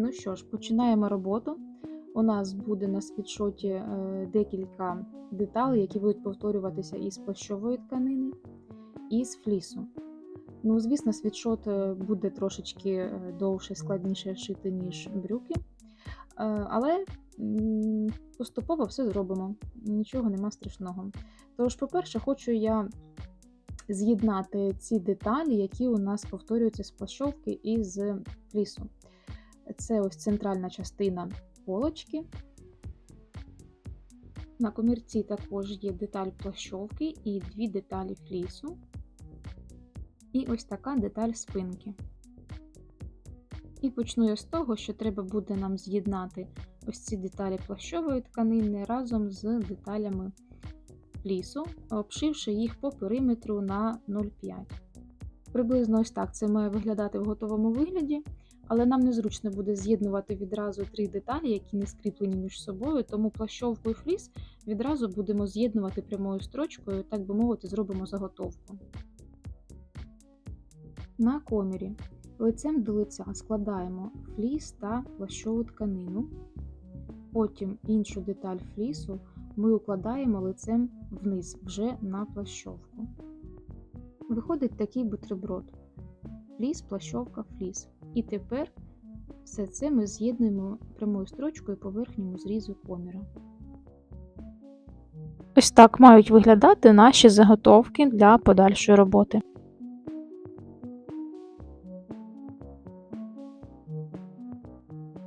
Ну що ж, починаємо роботу. У нас буде на світшоті е, декілька деталей, які будуть повторюватися із плащової тканини і з флісу. Ну, звісно, світшот е, буде трошечки е, довше, складніше шити, ніж брюки. Але поступово все зробимо. Нічого нема страшного. Тож, по-перше, хочу я з'єднати ці деталі, які у нас повторюються з плащовки і з флісу. Це ось центральна частина полочки. На комірці також є деталь плащовки і дві деталі флісу. І ось така деталь спинки. І почну я з того, що треба буде нам з'єднати ось ці деталі плащової тканини разом з деталями флісу, обшивши їх по периметру на 0,5. Приблизно ось так це має виглядати в готовому вигляді, але нам незручно буде з'єднувати відразу три деталі, які не скріплені між собою, тому плащовку і фліс відразу будемо з'єднувати прямою строчкою, так би мовити, зробимо заготовку. На комірі лицем до лиця складаємо фліс та плащову тканину. Потім іншу деталь флісу ми укладаємо лицем вниз вже на плащовку. Виходить такий бутерброд. Фліс, плащовка, фліс. І тепер все це ми з'єднуємо прямою строчкою по верхньому зрізу коміра. Ось так мають виглядати наші заготовки для подальшої роботи.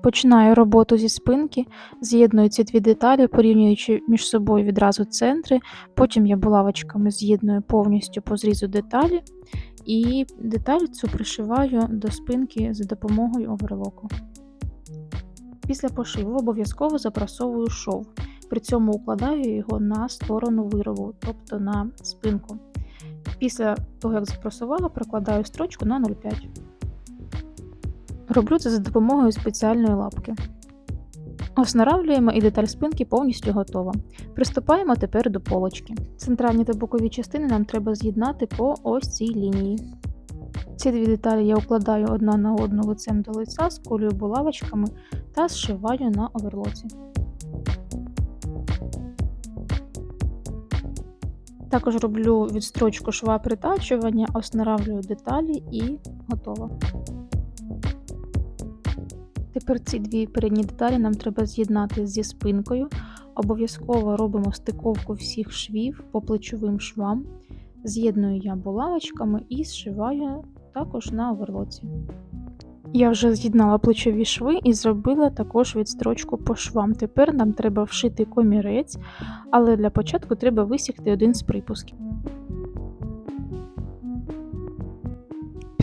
Починаю роботу зі спинки, з'єдную ці дві деталі, порівнюючи між собою відразу центри. Потім я булавочками з'єдную повністю по зрізу деталі, і деталь цю пришиваю до спинки за допомогою оверлоку. Після пошиву обов'язково запрасовую шов, при цьому укладаю його на сторону виробу, тобто на спинку. Після того, як запрасувала, прокладаю строчку на 0,5. Роблю це за допомогою спеціальної лапки. Оснаравлюємо і деталь спинки повністю готова. Приступаємо тепер до полочки. Центральні та бокові частини нам треба з'єднати по ось цій лінії. Ці дві деталі я укладаю одна на одну лицем до лиця, сколюю булавочками та зшиваю на оверлоці. Також роблю відстрочку шва притачування, оснаравлюю деталі і готово. Тепер ці дві передні деталі нам треба з'єднати зі спинкою. Обов'язково робимо стиковку всіх швів по плечовим швам. З'єдную я булавочками і зшиваю також на оверлоці. Я вже з'єднала плечові шви і зробила також відстрочку по швам. Тепер нам треба вшити комірець, але для початку треба висікти один з припусків.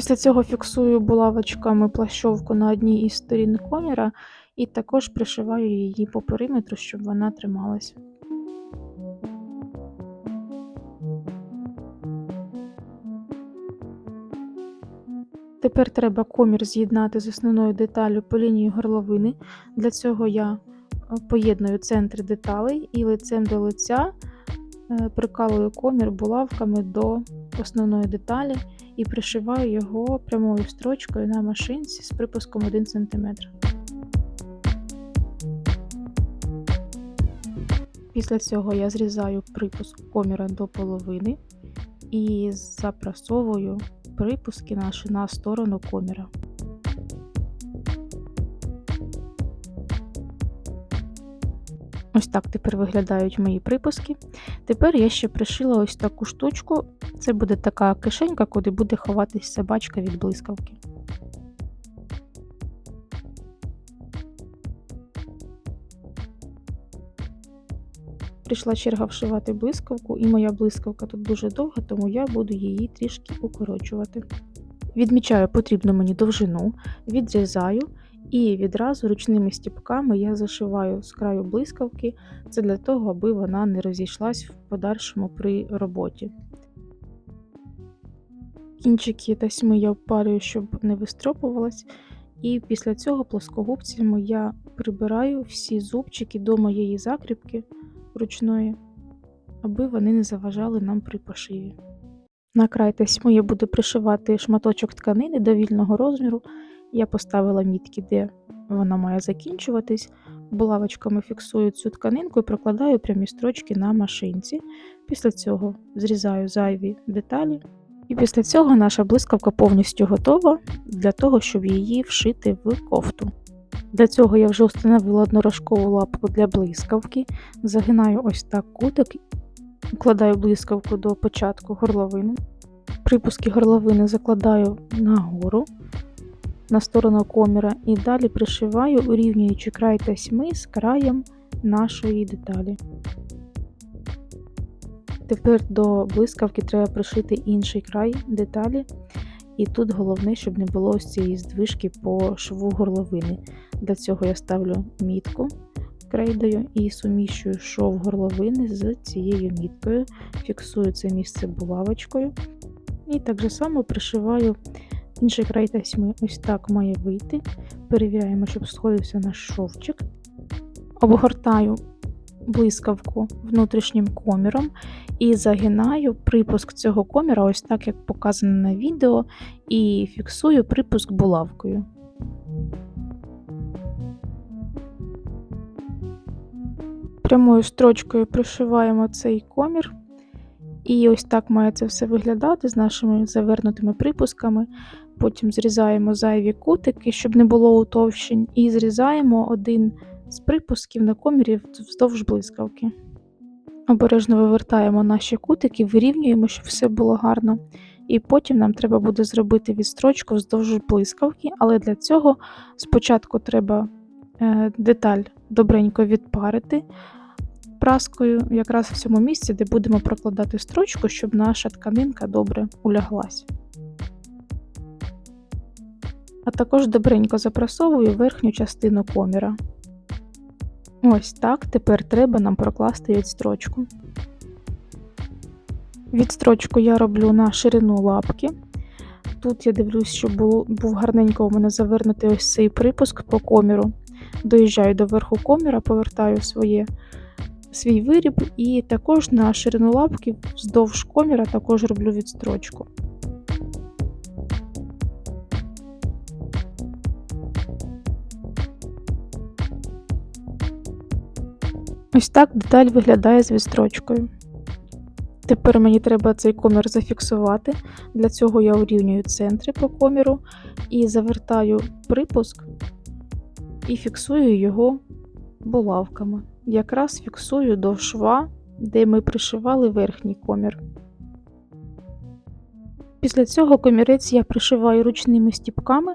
Після цього фіксую булавочками плащовку на одній із сторін коміра і також пришиваю її по периметру, щоб вона трималася. Тепер треба комір з'єднати з основною деталлю по лінії горловини. Для цього я поєдную центри деталей і лицем до лиця прикалую комір булавками до основної деталі і пришиваю його прямою строчкою на машинці з припуском 1 см. Після цього я зрізаю припуск коміра до половини і запрасовую припуски наші на сторону коміра. Ось так тепер виглядають мої припуски. Тепер я ще пришила ось таку штучку. Це буде така кишенька, куди буде ховатись собачка від блискавки. Прийшла черга вшивати блискавку, і моя блискавка тут дуже довга, тому я буду її трішки укорочувати. Відмічаю потрібну мені довжину, відрізаю і відразу ручними стіпками я зашиваю з краю блискавки, це для того, аби вона не розійшлась в подальшому при роботі. Кінчики тасьми я впарюю, щоб не вистропувалась, і після цього плоскогубцями я прибираю всі зубчики до моєї закріпки ручної, аби вони не заважали нам при пошиві. На край тасьми я буду пришивати шматочок тканини до вільного розміру Я поставила мітки, де вона має закінчуватись. Булавочками фіксую цю тканинку і прокладаю прямі строчки на машинці. Після цього зрізаю зайві деталі. І після цього наша блискавка повністю готова для того, щоб її вшити в кофту. Для цього я вже встановила однорожкову лапку для блискавки, загинаю ось так кутик, вкладаю блискавку до початку горловини. Припуски горловини закладаю нагору на сторону коміра і далі пришиваю, урівнюючи край тасьми з краєм нашої деталі. Тепер до блискавки треба пришити інший край деталі, і тут головне, щоб не було ось цієї здвижки по шву горловини. Для цього я ставлю мітку крейдою і суміщую шов горловини з цією міткою, фіксую це місце булавочкою. І так же само пришиваю інший край тасьми. Ось так має вийти. Перевіряємо, щоб сходився наш шовчик. Обгортаю блискавку внутрішнім коміром і загинаю припуск цього коміра, ось так, як показано на відео, і фіксую припуск булавкою. Прямою строчкою пришиваємо цей комір. І ось так має це все виглядати з нашими завернутими припусками. Потім зрізаємо зайві кутики, щоб не було утовщень, і зрізаємо один з припусків на комірі вздовж блискавки. Обережно вивертаємо наші кутики, вирівнюємо, щоб все було гарно. І потім нам треба буде зробити відстрочку вздовж блискавки, але для цього спочатку треба е, деталь добренько відпарити праскою, якраз в цьому місці, де будемо прокладати строчку, щоб наша тканинка добре уляглась. А також добренько запрасовую верхню частину коміра. Ось так, тепер треба нам прокласти відстрочку. Відстрочку я роблю на ширину лапки. Тут я дивлюсь, щоб був гарненько у мене завернутий ось цей припуск по коміру. Доїжджаю до верху коміра, повертаю своє, свій виріб і також на ширину лапки вздовж коміра також роблю відстрочку. Ось так деталь виглядає з відстрочкою. Тепер мені треба цей комір зафіксувати. Для цього я урівнюю центри по коміру і завертаю припуск і фіксую його булавками. Якраз фіксую до шва, де ми пришивали верхній комір. Після цього комірець я пришиваю ручними стіпками.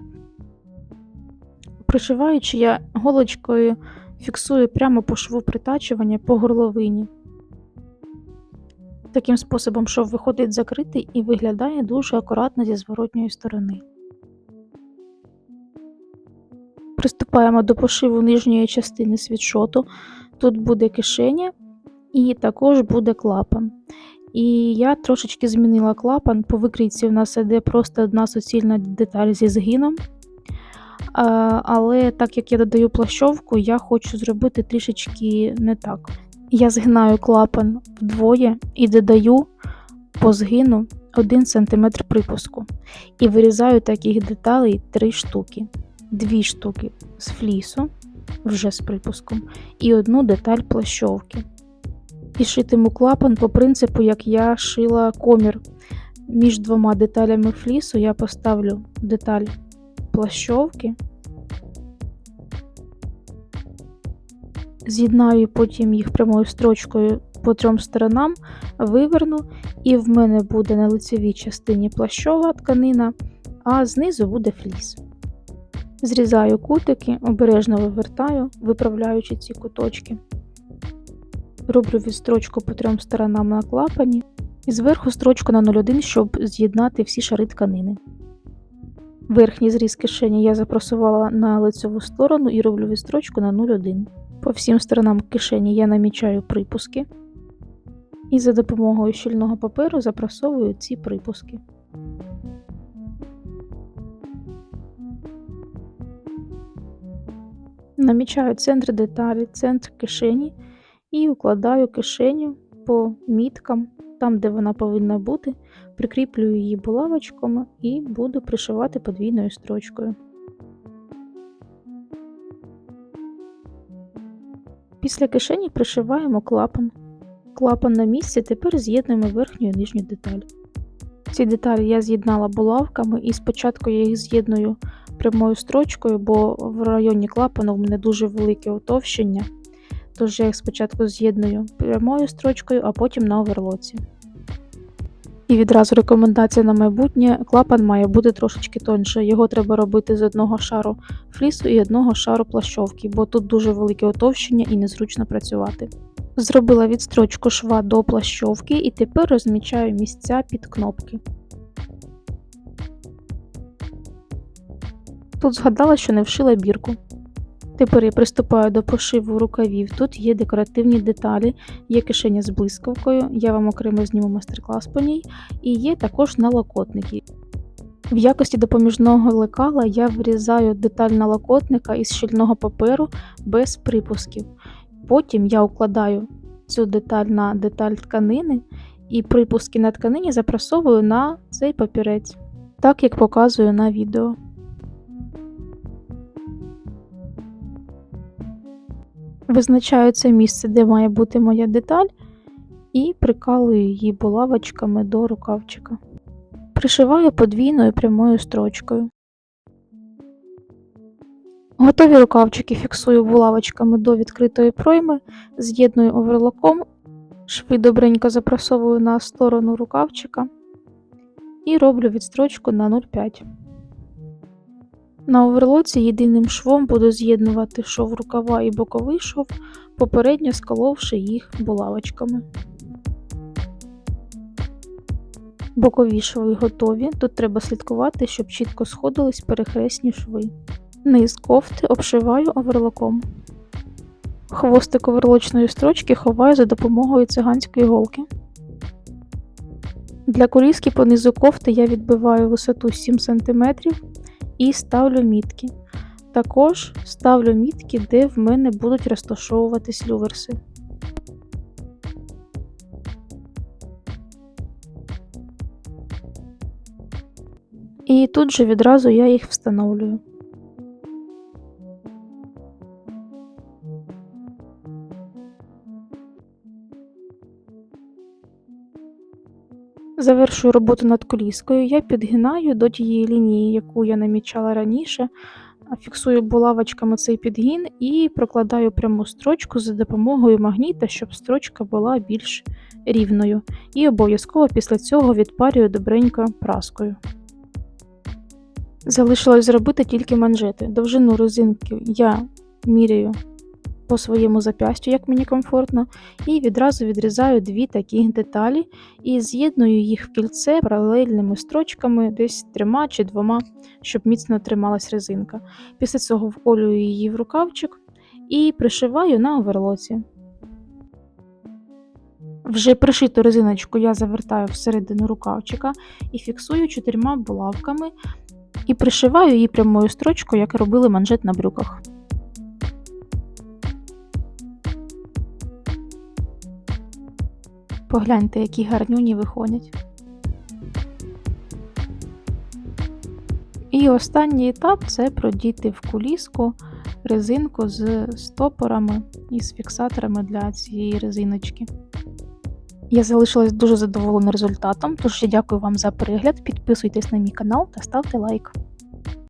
Пришиваючи, я голочкою фіксую прямо по шву притачування по горловині. Таким способом шов виходить закритий і виглядає дуже акуратно зі зворотньої сторони. Приступаємо до пошиву нижньої частини світшоту. Тут буде кишеня і також буде клапан. І я трошечки змінила клапан. По викрійці у нас іде просто одна суцільна деталь зі згином. Але так як я додаю плащовку, я хочу зробити трішечки не так. Я згинаю клапан вдвоє і додаю по згину 1 см припуску. І вирізаю таких деталей 3 штуки, 2 штуки з флісу, вже з припуском, і одну деталь плащовки. І шитиму клапан по принципу, як я шила комір. Між двома деталями флісу я поставлю деталь плащовки. З'єднаю потім їх прямою строчкою по трьом сторонам, виверну, і в мене буде на лицевій частині плащова тканина, а знизу буде фліс. Зрізаю кутики, обережно вивертаю, виправляючи ці куточки. Роблю відстрочку по трьом сторонам на клапані і зверху строчку на 0,1, щоб з'єднати всі шари тканини. Верхній зріз кишені я запросувала на лицеву сторону і роблю відстрочку на 0,1. По всім сторонам кишені я намічаю припуски і за допомогою щільного паперу запрасовую ці припуски. Намічаю центр деталі, центр кишені і укладаю кишеню по міткам, там, де вона повинна бути, прикріплюю її булавочком і буду пришивати подвійною строчкою. Після кишені пришиваємо клапан. Клапан на місці тепер з'єднуємо верхню і нижню деталь. Ці деталі я з'єднала булавками і спочатку я їх з'єдную прямою строчкою, бо в районі клапану в мене дуже велике отовщення. Тож я їх спочатку з'єдную прямою строчкою, а потім на оверлоці. І відразу рекомендація на майбутнє: клапан має бути трошечки тоньше. Його треба робити з одного шару флісу і одного шару плащовки, бо тут дуже велике отовщення і незручно працювати. Зробила відстрочку шва до плащовки і тепер розмічаю місця під кнопки. Тут згадала, що не вшила бірку. Тепер я приступаю до пошиву рукавів. Тут є декоративні деталі, є кишеня з блискавкою, я вам окремо зніму майстер-клас по ній, і є також налокотники. В якості допоміжного лекала я вирізаю деталь налокотника із щільного паперу без припусків. Потім я укладаю цю деталь на деталь тканини і припуски на тканині запрасовую на цей папірець, так як показую на відео. Визначаю це місце, де має бути моя деталь, і прикалую її булавочками до рукавчика. Пришиваю подвійною прямою строчкою. Готові рукавчики фіксую булавочками до відкритої пройми, з'єдную оверлоком, шви добренько запрасовую на сторону рукавчика і роблю відстрочку на 0,5. На оверлоці єдиним швом буду з'єднувати шов рукава і боковий шов, попередньо сколовши їх булавочками. Бокові шви готові, тут треба слідкувати, щоб чітко сходились перехресні шви. Низ кофти обшиваю оверлоком. Хвостик оверлочної строчки ховаю за допомогою циганської голки. Для коліски по низу кофти я відбиваю висоту 7 см і ставлю мітки. Також ставлю мітки, де в мене будуть розташовуватись люверси. І тут же відразу я їх встановлюю. Завершую роботу над коліскою. Я підгинаю до тієї лінії, яку я намічала раніше, фіксую булавочками цей підгін і прокладаю пряму строчку за допомогою магніта, щоб строчка була більш рівною. І обов'язково після цього відпарюю добренько праскою. Залишилось зробити тільки манжети. Довжину резинки я міряю по своєму зап'ястю, як мені комфортно, і відразу відрізаю дві такі деталі і з'єдную їх в кільце паралельними строчками, десь трьома чи двома, щоб міцно трималась резинка. Після цього вколюю її в рукавчик і пришиваю на оверлоці. Вже пришиту резиночку я завертаю всередину рукавчика і фіксую чотирма булавками і пришиваю її прямою строчкою, як робили манжет на брюках. Погляньте, які гарнюні виходять. І останній етап це продіти в куліску резинку з стопорами і з фіксаторами для цієї резиночки. Я залишилась дуже задоволена результатом, тож я дякую вам за перегляд, підписуйтесь на мій канал та ставте лайк.